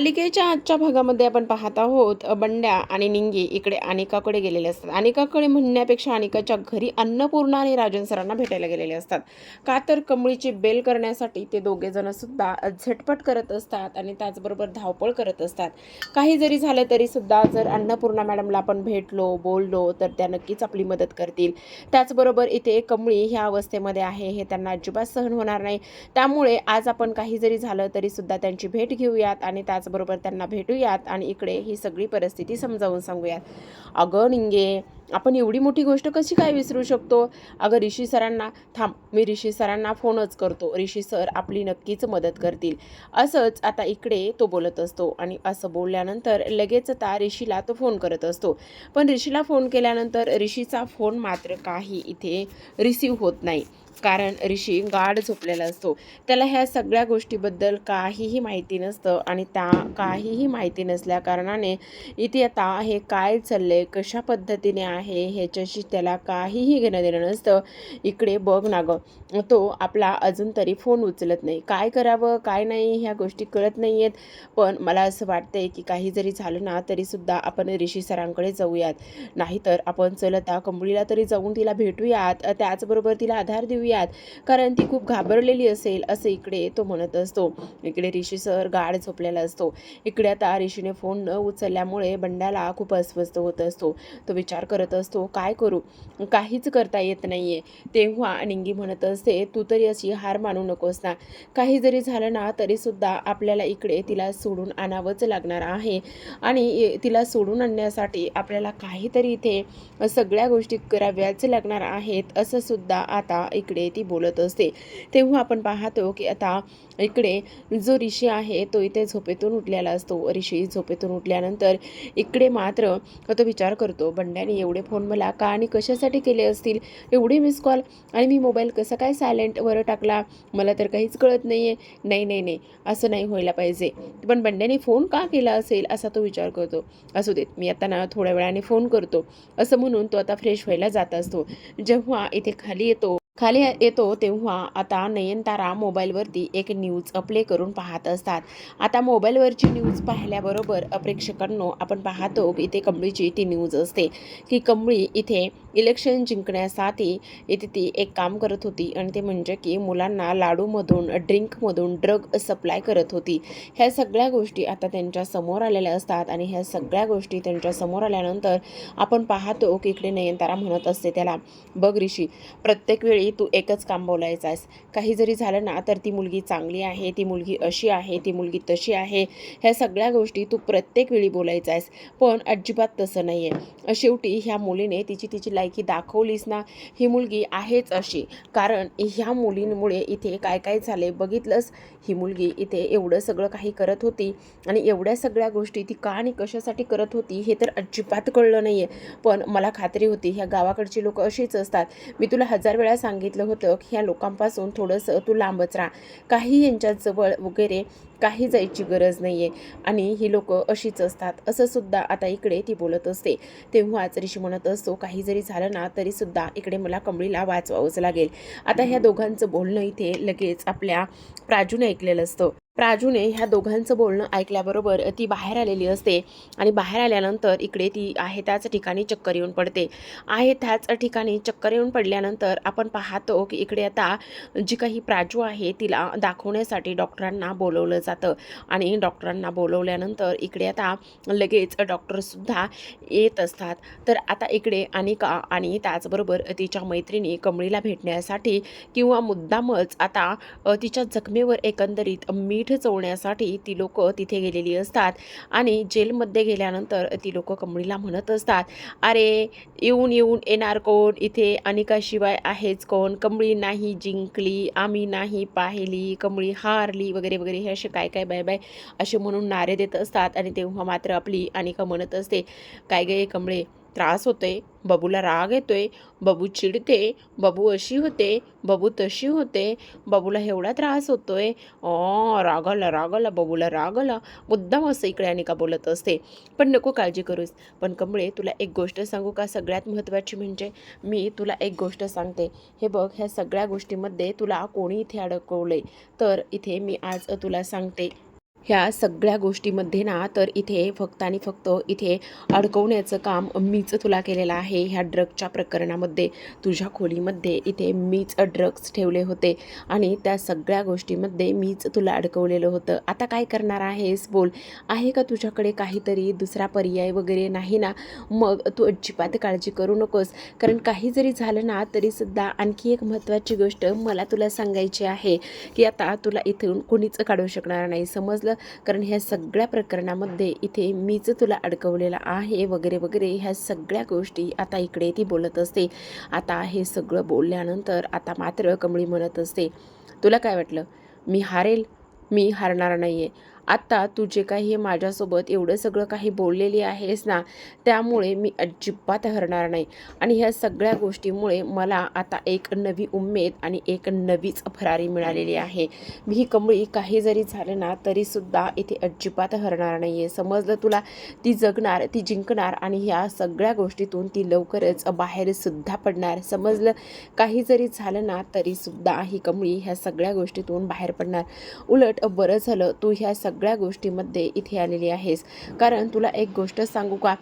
मालिकेच्या आजच्या भागामध्ये आपण पाहत आहोत बंड्या आणि निंगी इकडे अनिकाकडे गेलेले असतात. अनिकाकडे म्हणण्यापेक्षा अनिकाच्या घरी अन्नपूर्णा आणि राजन सरांना भेटायला गेलेले असतात. का तर कमळीची बेल करण्यासाठी ते दोघे जण सुद्धा झटपट करत असतात आणि त्याचबरोबर धावपळ करत असतात. काही जरी झालं तरी सुद्धा जर अन्नपूर्णा मॅडमला आपण भेटलो बोललो तर त्या नक्कीच आपली मदत करतील. त्याचबरोबर इथे कमळी ह्या अवस्थेमध्ये आहे हे त्यांना अजिबात सहन होणार नाही. त्यामुळे आज आपण काही जरी झालं तरी सुद्धा त्यांची भेट घेऊयात आणि त्याच त्याचबरोबर त्यांना भेटूयात आणि इकडे ही सगळी परिस्थिती समजावून सांगूयात. अगं निंगे आपण एवढी मोठी गोष्ट कशी काय विसरू शकतो? अगं ऋषी सरांना थांब मी ऋषी सरांना फोनच करतो. ऋषी सर आपली नक्कीच मदत करतील. असंच आता इकडे तो बोलत असतो आणि असं बोलल्यानंतर लगेच आता ऋषीला तो फोन करत असतो. पण ऋषीला फोन केल्यानंतर ऋषीचा फोन मात्र काही इथे रिसीव होत नाही. कारण ऋषी गाढ झोपलेला असतो. त्याला ह्या सगळ्या गोष्टीबद्दल काहीही माहिती नसतं आणि त्या काहीही माहिती नसल्या कारणाने इथे आता हे काय चाललंय कशा पद्धतीने आहे ह्याच्याशी त्याला काहीही घेणं देणं नसतं. इकडे बघ ना गं तो आपला अजून तरी फोन उचलत नाही. काय करावं काय नाही ह्या गोष्टी कळत नाही आहेत पण मला असं वाटतंय की काही जरी झालं ना तरीसुद्धा आपण ऋषी सरांकडे जाऊयात. नाहीतर आपण चलता कंबळीला तरी जाऊन तिला भेटूयात. त्याचबरोबर तिला आधार देऊ देऊयात कारण ती खूप घाबरलेली असेल असं इकडे तो म्हणत असतो. इकडे ऋषी सर गाढ झोपलेला असतो. इकडे आता ऋषीने फोन न उचलल्यामुळे बंड्याला खूप अस्वस्थ होत असतो. तो विचार करत असतो काय करू? काहीच करता येत नाहीये. तेव्हा निंगी म्हणत असते तू तरी अशी हार मानू नकोस ना. काही जरी झालं ना तरीसुद्धा आपल्याला इकडे तिला सोडून आणावंच लागणार आहे. आणि तिला सोडून आणण्यासाठी आपल्याला काहीतरी इथे सगळ्या गोष्टी कराव्याच लागणार आहेत असं सुद्धा आता इकडे इकडे ती बोलत असते. तेव्हा आपण पाहतो की आता इकडे जो ऋषी आहे तो इथे झोपेतून उठलेला असतो. ऋषी झोपेतून उठल्यानंतर इकडे मात्र तो विचार करतो बंड्याने एवढे फोन मला का आणि कशासाठी केले असतील? एवढे मिस कॉल आणि मी मोबाईल कसं काय सायलेंटवर टाकला? मला तर काहीच कळत नाही आहे नाही नाही नाही. असं नाही व्हायला पाहिजे. पण बंड्याने फोन का केला असेल? असा तो विचार करतो. असू देत. मी आता ना थोड्या वेळाने फोन करतो. असं म्हणून तो आता फ्रेश व्हायला जात असतो. जेव्हा इथे खाली येतो खाली येतो तेव्हा आता नयनतारा मोबाईलवरती एक न्यूज अप्ले करून पाहत असतात. आता मोबाईलवरची न्यूज पाहिल्याबरोबर प्रेक्षकांनो आपण पाहतो की इथे कंबळीची ती न्यूज असते की कंबळी इथे इलेक्शन जिंकण्यासाठी इथे ती एक काम करत होती आणि ते म्हणजे की मुलांना लाडूमधून ड्रिंकमधून ड्रग सप्लाय करत होती. ह्या सगळ्या गोष्टी आता त्यांच्यासमोर आलेल्या असतात आणि ह्या सगळ्या गोष्टी त्यांच्यासमोर आल्यानंतर आपण पाहतो की इकडे नयनतारा म्हणत असते त्याला बघ ऋषी प्रत्येक वेळी तू एकच काम बोलायचं आहेस. काही जरी झालं ना तर ती मुलगी चांगली आहे ती मुलगी अशी आहे ती मुलगी तशी आहे. ह्या सगळ्या गोष्टी तू प्रत्येक वेळी बोलायचं आहेस. पण अजिबात तसं नाही आहे शेवटी ह्या मुलीने तिची तिची लायकी दाखवलीस ना ही मुलगी आहेच अशी. कारण ह्या मुलींमुळे इथे काय काय झाले बघितलंस? ही मुलगी इथे एवढं सगळं काही करत होती आणि एवढ्या सगळ्या गोष्टी ती का आणि कशासाठी करत होती हे तर अजिबात कळलं नाही आहे पण मला खात्री होती ह्या गावाकडची लोक अशीच असतात. मी तुला हजार वेळा सांगितलं होतं की ह्या लोकांपासून थोडंसं तू लांबच राहा. काही यांच्याजवळ वगैरे काही जायची गरज नाही आहे आणि ही लोक अशीच असतात. असं सुद्धा आता इकडे ती बोलत असते. तेव्हाच ऋषी म्हणत असतो काही जरी झालं ना तरीसुद्धा इकडे मला कमळीला वाचवावंच लागेल. आता ह्या दोघांचं बोलणं इथे लगेच आपल्या प्राजूने ऐकलेलं असतं. प्राजूने ह्या दोघांचं बोलणं ऐकल्याबरोबर ती बाहेर आलेली असते आणि बाहेर आल्यानंतर इकडे ती आहे त्याच ठिकाणी चक्कर येऊन पडते. आहे त्याच ठिकाणी चक्कर येऊन पडल्यानंतर आपण पाहतो की इकडे आता जी काही प्राजू आहे तिला दाखवण्यासाठी डॉक्टरांना बोलवलं जातं आणि डॉक्टरांना बोलवल्यानंतर इकडे आता लगेच डॉक्टरसुद्धा येत असतात. तर आता इकडे अनिका आणि त्याचबरोबर तिच्या मैत्रिणी कमळीला भेटण्यासाठी किंवा मुद्दामच आता तिच्या जखमेवर एकंदरीत मी मीठ चोळण्यासाठी ती लोक तिथे गेलेली असतात आणि जेलमध्ये गेल्यानंतर ती लोक कमळीला म्हणत असतात अरे येऊन येऊन येणार कोण? इथे अनिकाशिवाय आहेच कोण? कमळी नाही जिंकली आम्ही नाही पाहिली कमळी हारली वगैरे वगैरे हे असे काय काय बाय बाय असे म्हणून नारे देत असतात आणि तेव्हा मात्र आपली अनिका म्हणत असते काय गे कमळे त्रास होतोय बबूला राग येतोय बबू चिडते बबू अशी होते बबू तशी होते बबूला एवढा त्रास होतोय. ओ रागाला रागाला बबूला रागाला. मुद्दाम असं इकडे अनिका बोलत असते. पण नको काळजी करूस. पण कमळे तुला एक गोष्ट सांगू का? सगळ्यात महत्त्वाची म्हणजे मी तुला एक गोष्ट सांगते. हे बघ ह्या सगळ्या गोष्टीमध्ये तुला कोणी इथे अडकवलं तर इथे मी आज तुला सांगते. ह्या सगळ्या गोष्टीमध्ये ना तर इथे फक्त आणि फक्त इथे अडकवण्याचं काम मीच तुला केलेलं आहे. ह्या ड्रगच्या प्रकरणामध्ये तुझ्या खोलीमध्ये इथे मीच ड्रग्स ठेवले होते आणि त्या सगळ्या गोष्टीमध्ये मीच तुला अडकवलेलं होतं. आता काय करणार आहेस? बोल. आहे का तुझ्याकडे काहीतरी दुसरा पर्याय वगैरे नाही ना? मग तू अजिबात काळजी करू नकोस. कारण काही जरी झालं ना तरीसुद्धा आणखी एक महत्त्वाची गोष्ट मला तुला सांगायची आहे की आता तुला इथून कोणीच काढू शकणार नाही. समजलं? कारण ह्या सगळ्या प्रकरणामध्ये इथे मीच तुला अडकवलेला आहे वगैरे वगैरे ह्या सगळ्या गोष्टी आता इकडे ती बोलत असते. आता हे सगळं बोलल्यानंतर आता मात्र कमळी म्हणत असते तुला काय वाटलं? मी हारेल? मी हारणार नाही आहे आत्ता तू जे काही हे माझ्यासोबत एवढं सगळं काही बोललेली आहेस ना त्यामुळे मी अजिबात हरणार नाही. आणि ह्या सगळ्या गोष्टीमुळे मला आता एक नवी उमेद आणि एक नवीच भरारी मिळालेली आहे. मी ही कमळी काही जरी झालं ना तरीसुद्धा इथे अजिबात हरणार नाही आहे समजलं तुला? ती जगणार ती जिंकणार आणि ह्या सगळ्या गोष्टीतून ती लवकरच बाहेरसुद्धा पडणार. समजलं? काही जरी झालं ना तरीसुद्धा ही कमळी ह्या सगळ्या गोष्टीतून बाहेर पडणार. उलट बरं झालं तू ह्या सगळ्या गोष्टीमध्ये इथे आलेली आहेस. कारण तुला एक गोष्ट सांगू का?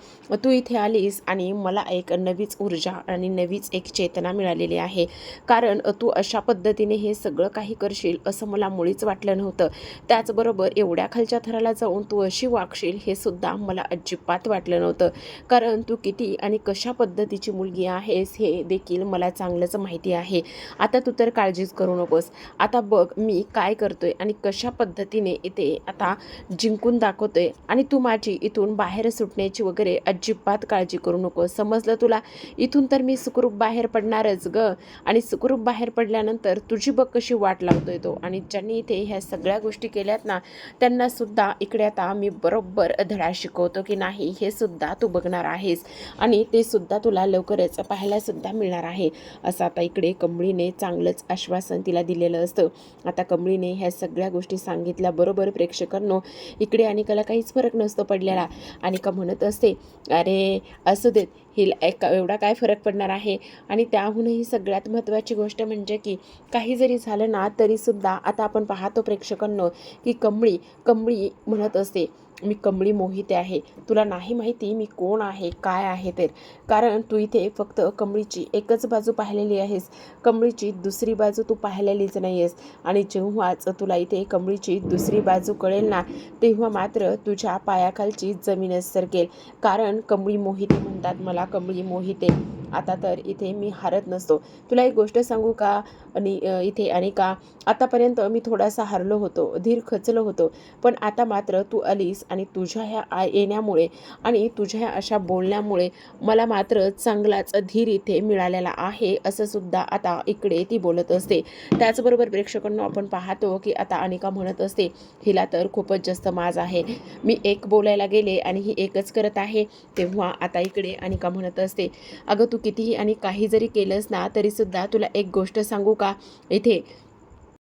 तू इथे आलीस आणि मला एक नवीच ऊर्जा आणि नवीच एक चेतना मिळालेली आहे. कारण तू अशा पद्धतीने हे सगळं काही करशील असं मला मुळीच वाटलं नव्हतं. त्याचबरोबर एवढ्या खालच्या थराला जाऊन तू अशी वागशील हे सुद्धा मला अजिबात वाटलं नव्हतं. कारण तू किती आणि कशा पद्धतीची मुलगी आहेस हे देखील मला चांगलंच माहिती आहे. आता तू तर काळजीच करू नकोस. आता बघ मी काय करतोय आणि कशा पद्धतीने इथे आता आता जिंकून दाखवतोय. आणि तू माझी इथून बाहेर सुटण्याची वगैरे अजिबात काळजी करू नको. समजलं तुला? इथून तर मी सुखरूप बाहेर पडणारच ग. आणि सुखरूप बाहेर पडल्यानंतर तुझी बघ कशी वाट लावतोय तो. आणि ज्यांनी इथे ह्या सगळ्या गोष्टी केल्यात ना त्यांना सुद्धा इकडे आता मी बरोबर धडा शिकवतो की नाही हे सुद्धा तू बघणार आहेस. आणि ते सुद्धा तुला लवकरच पाहायला सुद्धा मिळणार आहे. असं आता इकडे कमळीने चांगलंच आश्वासन तिला दिलेलं असतं. आता कमळीने ह्या सगळ्या गोष्टी सांगितल्याबरोबर करणं इकडे अनिकाला काहीच फरक नसतो पडलेला. अनिका म्हणत असते अरे असू देत हिला एक एवढा काय फरक पडणार आहे? आणि त्याहूनही सगळ्यात महत्त्वाची गोष्ट म्हणजे की काही जरी झालं ना तरीसुद्धा आता आपण पाहतो प्रेक्षकांनो की कमळी कमळी म्हणत असते मी कमळी मोहिते आहे. तुला नाही माहिती मी कोण आहे काय आहे तर कारण तू इथे फक्त कमळीची एकच बाजू पाहिलेली आहेस. कमळीची दुसरी बाजू तू पाहिलेलीच नाही आहेस आणि जेव्हाच तुला इथे कमळीची दुसरी बाजू कळेल ना तेव्हा मात्र तुझ्या पायाखालची जमीनच सरकेल. कारण कमळी मोहिते म्हणतात मला कमळी मोहिते. आता तर इथे मी हारत नसतो. तुला एक गोष्ट सांगू का? आणि इथे आणि का? आतापर्यंत मी थोडासा हरलो होतो धीर खचलो होतो. पण आता मात्र तू आलीस आणि तुझ्या ह्या आ येण्यामुळे आणि तुझ्या ह्या अशा बोलण्यामुळे मला मात्र चांगलाच धीर इथे मिळालेला आहे असं सुद्धा आता इकडे ती बोलत असते. त्याचबरोबर प्रेक्षकांना आपण पाहतो की आता अनिका म्हणत असते हिला तर खूपच जास्त माज आहे. मी एक बोलायला गेले आणि ही एकच करत आहे. तेव्हा आता इकडे अनिका म्हणत असते अगं तू कितीही आणि काही जरी केलंस ना तरीसुद्धा तुला एक गोष्ट सांगू का? इथे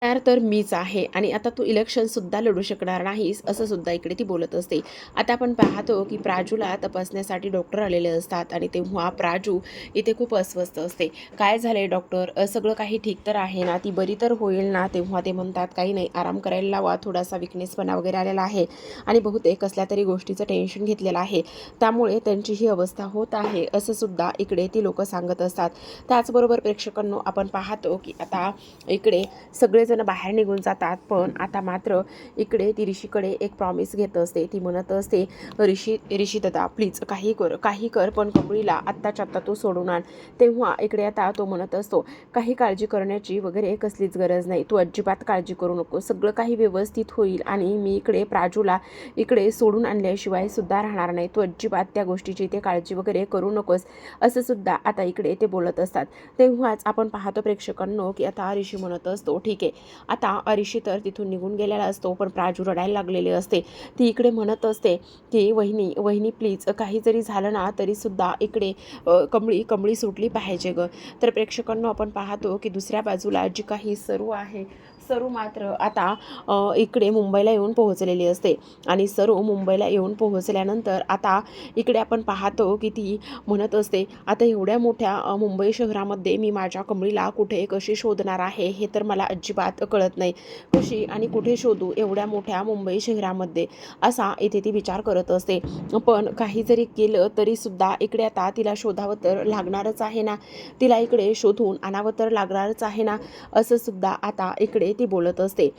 तयार तर मीच आहे आणि आता तू इलेक्शनसुद्धा लढू शकणार नाहीस असं सुद्धा इकडे ती बोलत असते. आता आपण पाहतो की प्राजूला तपासण्यासाठी डॉक्टर आलेले असतात आणि तेव्हा प्राजू इथे खूप अस्वस्थ असते. काय झाले डॉक्टर सगळं काही ठीक तर आहे ना? ती बरी तर होईल ना? तेव्हा ते म्हणतात काही नाही आराम करायला लावा. थोडासा विकनेसपणा वगैरे आलेला आहे आणि बहुतेक कसल्या तरी गोष्टीचं टेन्शन घेतलेलं आहे. त्यामुळे त्यांची ही अवस्था होत आहे असं सुद्धा इकडे ती लोक सांगत असतात. त्याचबरोबर प्रेक्षकांनो आपण पाहतो की आता इकडे सगळे सगळेजण बाहेर निघून जातात पण आता मात्र इकडे ती ऋषीकडे एक प्रॉमिस घेत असते. ती म्हणत असते ऋषी ऋषी दादा प्लीज काही कर काही कर पण कबुळीला आत्ताच्या आत्ता तो सोडून आण. तेव्हा इकडे आता तो म्हणत असतो काही काळजी करण्याची वगैरे कसलीच गरज नाही. तू अजिबात काळजी करू नको. सगळं काही व्यवस्थित होईल आणि मी इकडे प्राजूला इकडे सोडून आणल्याशिवाय सुद्धा राहणार नाही. तू अजिबात त्या गोष्टीची ते काळजी वगैरे करू नकोस. असं सुद्धा आता इकडे ते बोलत असतात. तेव्हाच आपण पाहतो प्रेक्षकांनो की आता ऋषी म्हणत असतो ठीक आहे. आता अरिशी तर तिथून निघून गेलेला असतो पण प्राजू रडायला लागलेली असते. ती इकडे म्हणत असते की वहिनी वहिनी प्लीज काही जरी झालं ना तरीसुद्धा इकडे कमळी कमळी सुटली पाहिजे ग. तर प्रेक्षकांना आपण पाहतो की दुसऱ्या बाजूला जी काही सर्व आहे सरू मात्र आता इकडे मुंबईला येऊन पोहोचलेली असते. आणि सरू मुंबईला येऊन पोहोचल्यानंतर आता इकडे आपण पाहतो की ती म्हणत असते आता एवढ्या मोठ्या मुंबई शहरामध्ये मी माझ्या कमळीला कुठे कशी शोधणार आहे हे तर मला अजिबात कळत नाही. कशी आणि कुठे शोधू एवढ्या मोठ्या मुंबई शहरामध्ये? असा इथे ती विचार करत असते. पण काही जरी केलं तरीसुद्धा इकडे आता तिला शोधावं तर लागणारच आहे ना. तिला इकडे शोधून आणावं तर लागणारच आहे ना असं सुद्धा आता इकडे ती बोलत असते.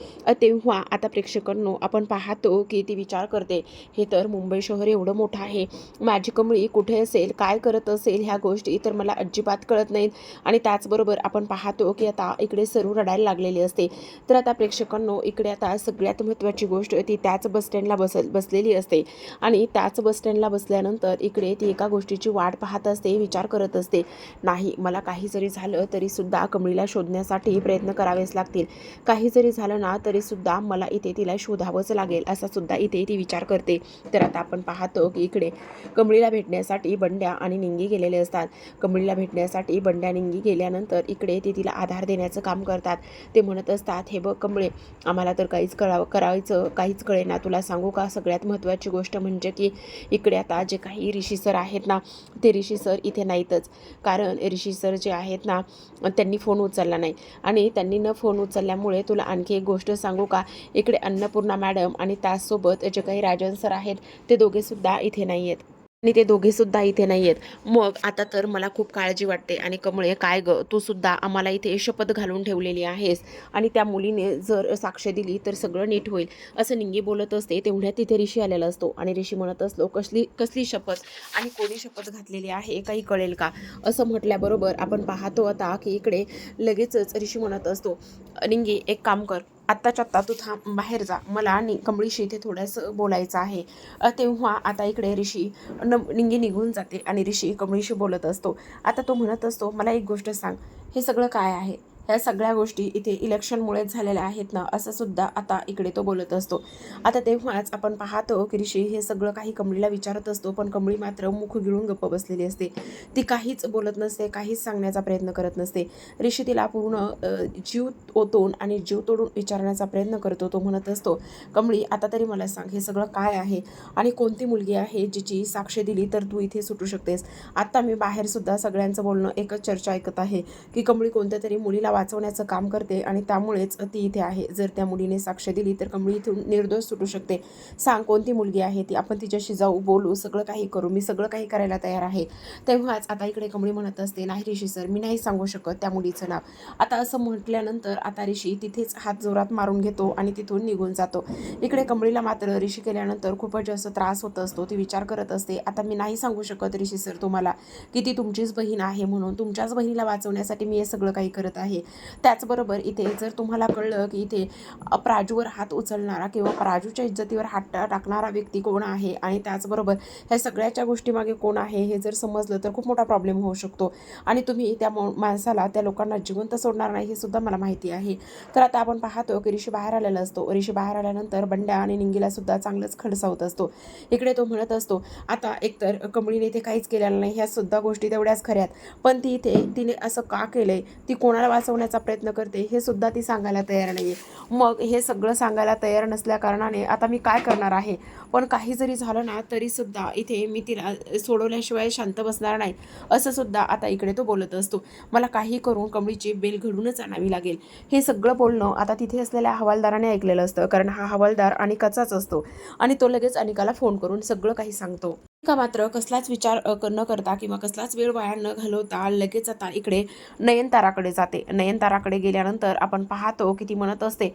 तेव्हा आता प्रेक्षकांनो आपण पाहतो की ती विचार करते हे तर मुंबई शहर एवढं मोठं आहे. माझी कमळी कुठे असेल? काय करत असेल ह्या गोष्टी तर मला अजिबात कळत नाहीत. आणि त्याचबरोबर आपण पाहतो की आता इकडे सरू रडायला लागलेली असते. तर आता प्रेक्षकांनो इकडे आता सगळ्यात महत्त्वाची गोष्ट ती त्याच बसस्टँडला बस बसलेली असते. आणि त्याच बसस्टँडला बसल्यानंतर इकडे ती एका गोष्टीची वाट पाहत असते विचार करत असते. नाही मला काही जरी झालं तरीसुद्धा कमळीला शोधण्यासाठी प्रयत्न करावेच लागतील. काही जरी झालं ना तरीसुद्धा मला इथे तिला शोधावंच लागेल असा सुद्धा इथे ती विचार करते. तर आता आपण पाहतो की इकडे कमळीला भेटण्यासाठी बंड्या आणि निंगी गेलेले असतात. कमळीला भेटण्यासाठी बंड्या निंगी गेल्यानंतर इकडे ते तिला आधार देण्याचं काम करतात. ते म्हणत असतात हे बघ कमळे आम्हाला तर काहीच कळावं करायचं काहीच कळेना. तुला सांगू का? सगळ्यात महत्त्वाची गोष्ट म्हणजे की इकडे आता जे काही ऋषी सर आहेत ना ते ऋषी सर इथे नाहीतच. कारण ऋषी सर जे आहेत ना त्यांनी फोन उचलला नाही. आणि त्यांनी न फोन उचलल्यामुळे तुला आणखी एक गोष्ट सांगू का? इकडे अन्नपूर्णा मॅडम आणि त्याचसोबत जे काही राजन सर आहेत ते दोघेसुद्धा इथे नाही आहेत आणि ते दोघेसुद्धा इथे नाही आहेत मग आता तर मला खूप काळजी वाटते आणि कमळे काय ग? तू सुद्धा आम्हाला इथे शपथ घालून ठेवलेली आहेस. आणि त्या मुलीने जर साक्ष दिली तर सगळं नीट होईल. असं निंगी बोलत असते तेवढ्यात तिथे ऋषी आलेला असतो. आणि ऋषी म्हणत असलो कसली कसली शपथ? आणि कोणी शपथ घातलेली आहे काही कळेल का? असं म्हटल्याबरोबर आपण पाहतो आता की इकडे लगेचच ऋषी म्हणत असतो निंगी एक काम कर. आत्ताच्या आत्ता तू थांब बाहेर जा. मला नि कमळीशी इथे थोडंसं बोलायचं आहे. तेव्हा आता इकडे ऋषी न निंगी निघून जाते आणि ऋषी कमळीशी बोलत असतो. आता तो म्हणत असतो मला एक गोष्ट सांग. हे सगळं काय आहे? ह्या सगळ्या गोष्टी इथे इलेक्शनमुळेच झालेल्या आहेत ना असं सुद्धा आता इकडे तो बोलत असतो. आता तेव्हाच आपण पाहतो की ऋषी हे सगळं काही कमळीला विचारत असतो पण कमळी मात्र मुख गिळून गप्प बसलेली असते. ती काहीच बोलत नसते काहीच सांगण्याचा प्रयत्न करत नसते. ऋषी तिला पूर्ण जीव ओतून आणि जीव तोडून विचारण्याचा प्रयत्न करतो तो म्हणत असतो कमळी आता तरी मला सांग हे सगळं काय आहे? आणि कोणती मुलगी आहे जिची साक्ष दिली तर तू इथे सुटू शकतेस? आता मी बाहेरसुद्धा सगळ्यांचं बोलणं एकच चर्चा ऐकत आहे की कमळी कोणत्या तरी मुलीला वाचवण्याचं काम करते आणि त्यामुळेच ती इथे आहे. जर त्या मुलीने साक्ष दिली तर कमळी इथून निर्दोष सुटू शकते. सांग कोणती मुलगी आहे ती? आपण तिच्याशी जाऊ बोलू सगळं काही करू. मी सगळं काही करायला तयार आहे. तेव्हाच आता इकडे कमळी म्हणत असते नाही ऋषी सर मी नाही सांगू शकत त्या मुलीचं नाव. आता असं म्हटल्यानंतर आता ऋषी तिथेच हात जोरात मारून घेतो आणि तिथून निघून जातो. इकडे कमळीला मात्र ऋषी केल्यानंतर खूपच जास्त त्रास होत असतो. ती विचार करत असते आता मी नाही सांगू शकत ऋषी सर तुम्हाला. की ती तुमचीच बहीण आहे म्हणून तुमच्याच बहिणीला वाचवण्यासाठी मी हे सगळं काही करत आहे. त्याचबरोबर इथे जर तुम्हाला कळलं की इथे प्राजूवर हात उचलणारा किंवा प्राजूच्या इज्जतीवर हात टाकणारा व्यक्ती कोण आहे आणि त्याचबरोबर ह्या सगळ्याच्या गोष्टीमागे कोण आहे हे जर समजलं तर खूप मोठा प्रॉब्लेम होऊ शकतो. आणि तुम्ही त्या मो- माणसाला त्या लोकांना जिवंत सोडणार नाही हे सुद्धा मला माहिती आहे. तर आता आपण पाहतो की ऋषी बाहेर आलेला असतो. ऋषी बाहेर आल्यानंतर बंड्या आणि निंगीला सुद्धा चांगलंच खडसावत असतो. इकडे तो म्हणत असतो आता एकतर कमळीने इथे काहीच केलेलं नाही ह्या सुद्धा गोष्टी तेवढ्याच खऱ्यात. पण ती इथे तिने असं का केलंय? ती कोणाला वाचवण्याचा प्रयत्न करते हे सुद्धा ती सांगायला तयार नाही मग हे सगळं सांगायला तयार नसल्या कारणाने आता मी काय करणार आहे? पण काही जरी झालं ना तरी सुद्धा इथे मी तिला सोडवल्याशिवाय शांत बसणार नाही असं सुद्धा आता इकडे तो बोलत असतो. मला काही करून कमळीची बेल घडूनच आणावी लागेल. हे सगळं बोलणं आता तिथे असलेल्या हवालदाराने ऐकलेलं असतं कारण हा हवालदार अनिकाचाच असतो. आणि तो लगेच अनिकाला फोन करून सगळं काही सांगतो. का मात्र कसलाच विचार न करता किंवा कसलाच वेळ वाया न घालवता लगेच आता इकडे नयनताराकडे जाते. नयनताराकडे गेल्यानंतर आपण पाहतो की ती म्हणत असते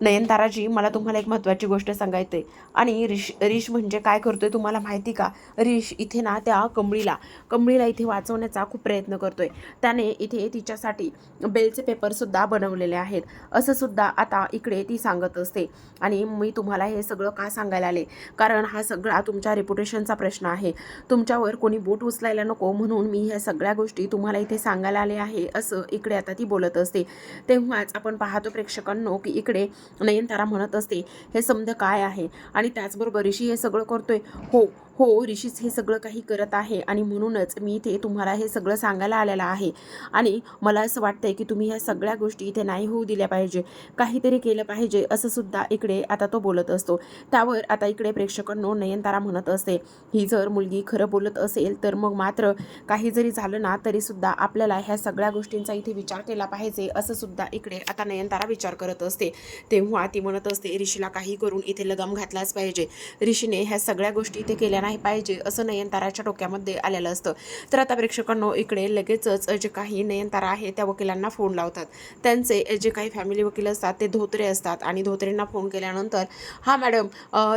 नयनताराजी मला तुम्हाला एक महत्त्वाची गोष्ट सांगायची आहे आणि रिश रिश म्हणजे काय करतोय तुम्हाला माहिती का? रिश इथे ना त्या कमळीला कमळीला इथे वाचवण्याचा खूप प्रयत्न करतोय. त्याने इथे तिच्यासाठी बेलचे पेपरसुद्धा बनवलेले आहेत. असंसुद्धा आता इकडे ती सांगत असते. आणि मी तुम्हाला हे सगळं का सांगायला आले? कारण हा सगळा तुमच्या रेप्युटेशनचा प्रश्न आहे. तुमच्यावर कोणी बोट उचलायला नको म्हणून मी ह्या सगळ्या गोष्टी तुम्हाला इथे सांगायला आले आहे असं इकडे आता ती बोलत असते. तेव्हाच आपण पाहतो प्रेक्षकांनो की इकडे नयनतारा म्हणत असते हे समज काय आहे? आणि त्याचबरोबर ऋषी हे सगळं करतोय. हो हो ऋषीच हे सगळं काही करत आहे आणि म्हणूनच मी इथे तुम्हाला हे सगळं सांगायला आलेलं आहे. आणि मला असं वाटतंय की तुम्ही ह्या सगळ्या गोष्टी इथे नाही होऊ दिल्या पाहिजे. काहीतरी केलं पाहिजे असं सुद्धा इकडे आता तो बोलत असतो. त्यावर आता इकडे प्रेक्षकांनो नयनतारा म्हणत असते. ही जर मुलगी खरं बोलत असेल तर मग मात्र काही जरी झालं ना तरी सुद्धा आपल्याला ह्या सगळ्या गोष्टींचा इथे विचार केला पाहिजे असं सुद्धा इकडे आता नयनतारा विचार करत असते. तेव्हा ती म्हणत असते ऋषीला काही करून इथे लगाम घातलाच पाहिजे. ऋषीने ह्या सगळ्या गोष्टी इथे केल्या नाही पाहिजे असं नयनताराच्या डोक्यामध्ये आलेलं असतं. तर आता प्रेक्षकांनो इकडे लगेचच जे काही नयनतारा आहे त्या वकिलांना फोन लावतात. त्यांचे जे काही फॅमिली वकील असतात ते धोत्रे असतात आणि धोत्रेंना फोन केल्यानंतर हा मॅडम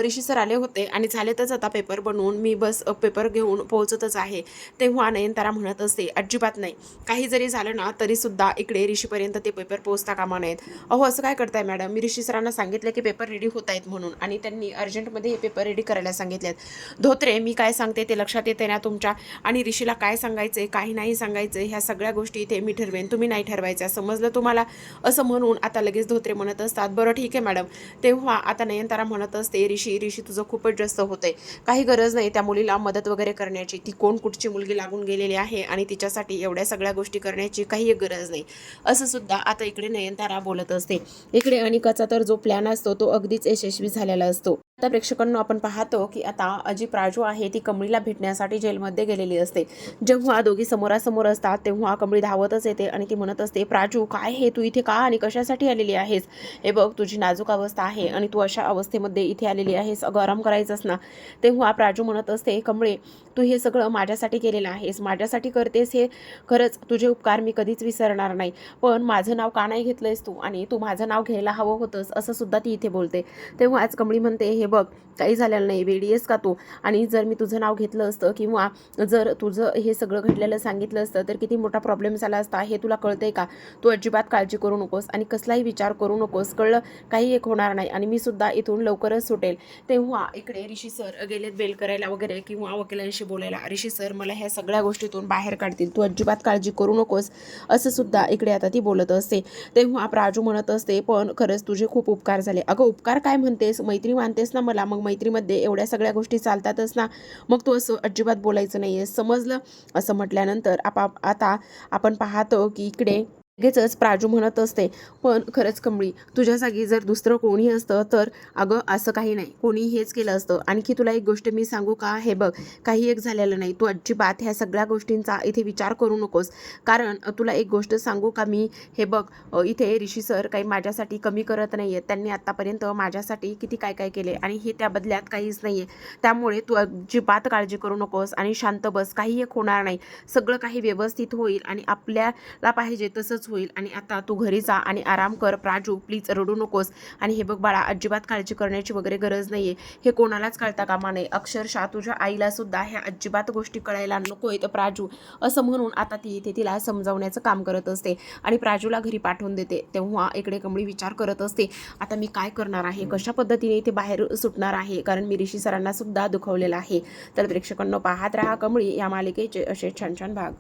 ऋषी सर आले होते आणि झालेतच आता पेपर बनवून मी बस पेपर घेऊन पोहोचतच आहे. तेव्हा नयनतारा म्हणत असते अजिबात नाही. काही जरी झालं ना तरी सुद्धा इकडे ऋषीपर्यंत ते पेपर पोहोचता कामा नयेत. अहो असं काय करताय मॅडम? मी ऋषी सरांना सांगितलं की पेपर रेडी होत आहेत म्हणून आणि त्यांनी अर्जंटमध्ये हे पेपर रेडी करायला सांगितले आहेत धोत्रे मी काय सांगते ते लक्षात येते ना तुमच्या. आणि ऋषीला काय सांगायचं काही नाही सांगायचं ह्या सगळ्या गोष्टी इथे मी ठरवेन. तुम्ही नाही ठरवायच्या समजलं तुम्हाला? असं म्हणून आता लगेच धोत्रे म्हणत असतात. बरं ठीक आहे मॅडम. तेव्हा आता नयनतारा म्हणत असते ऋषी ऋषी तुझं खूपच जास्त होतंय. काही गरज नाही त्या मुलीला मदत वगैरे करण्याची. ती कोण कुठची मुलगी लागून गेलेली आहे आणि तिच्यासाठी एवढ्या सगळ्या गोष्टी करण्याची काही गरज नाही. असं सुद्धा आता इकडे नयनतारा बोलत असते. इकडे अनिकाचा तर जो प्लॅन असतो तो अगदीच यशस्वी झालेला असतो. तर प्रेक्षकांना आपण पाहतो की आता जी प्राजू आहे ती कमळीला भेटण्यासाठी जेलमध्ये गेलेली असते. जेव्हा दोघी समोरासमोर असतात तेव्हा कमळी धावतच येते आणि ती म्हणत असते प्राजू काय हे? तू इथे का आणि कशासाठी आलेली आहेस? हे बघ तुझी नाजूक अवस्था आहे आणि तू अशा अवस्थेमध्ये इथे आलेली आहेस अगं आराम करायचंच ना. तेव्हा प्राजू म्हणत असते कमळे तू हे सगळं माझ्यासाठी केलेलं आहेस. माझ्यासाठी करतेस हे खरंच तुझे उपकार मी कधीच विसरणार नाही. पण माझं नाव का नाही घेतलंयस तू? आणि तू माझं नाव घ्यायला हवं होतंस असं सुद्धा ती इथे बोलते. तेव्हा आज कमळी म्हणते हे बघ काही झालेलं नाही वेडीयेस का तू? आणि जर मी तुझं नाव घेतलं असतं किंवा जर तुझं हे सगळं घडलेलं सांगितलं असतं तर किती मोठा प्रॉब्लेम झाला असता हे तुला कळतंय का? तू अजिबात काळजी करू नकोस आणि कसलाही विचार करू नकोस कळलं काही एक होणार नाही आणि मी सुद्धा इथून लवकरच सुटेल. तेव्हा इकडे ऋषी सर गेलेत बेल करायला वगैरे किंवा वकिलांशी बोलायला. ऋषी सर मला ह्या सगळ्या गोष्टीतून बाहेर काढतील. तू अजिबात काळजी करू नकोस असं सुद्धा इकडे आता ती बोलत असते. तेव्हा प्राजू म्हणत असते पण खरंच तुझे खूप उपकार झाले. अगं उपकार काय म्हणतेस? मैत्री मानतेस ना मला मग मैत्रीमध्ये एवढ्या सगळ्या गोष्टी चालतातच ना. मग तू असं अजिबात बोलायचं नाही आहे समजलं? असं म्हटल्यानंतर आपा आता आपण पाहतो की इकडे लगेचच प्राजू म्हणत असते पण खरंच कमळी तुझ्या जागी जर दुसरं कोणी असतं तर अगं असं काही नाही. कोणी हेच केलं असतं. आणखी तुला एक गोष्ट मी सांगू का? हे बघ काही एक झालेलं नाही. तू अजिबात ह्या सगळ्या गोष्टींचा इथे विचार करू नकोस. कारण तुला एक गोष्ट सांगू का मी? हे बघ इथे ऋषी सर काही माझ्यासाठी कमी करत नाही आहेत त्यांनी आत्तापर्यंत माझ्यासाठी किती काय काय केले आणि हे त्या बदल्यात काहीच नाही आहे त्यामुळे तू अजिबात काळजी करू नकोस आणि शांत बस. काही एक होणार नाही. सगळं काही व्यवस्थित होईल आणि आपल्याला पाहिजे तसंच होईल आणि आता तू घरी जा आणि आराम कर. प्राजू प्लीज रडू नकोस. आणि हे बघ बाळा अजिबात काळजी करण्याची वगैरे गरज नाही आहे हे कोणालाच कळता कामा नये. अक्षरशः तुझ्या आईला सुद्धा ह्या अजिबात गोष्टी कळायला नको आहेत प्राजू. असं म्हणून आता ती इथे तिला समजावण्याचं काम करत असते आणि प्राजूला घरी पाठवून देते. तेव्हा इकडे कमळी विचार करत असते आता मी काय करणार आहे? कशा पद्धतीने इथे बाहेर सुटणार आहे? कारण मी ऋषी सरांना सुद्धा दुखवलेलं आहे. तर प्रेक्षकांना पाहत राहा कमळी या मालिकेचे असे छान छान भाग.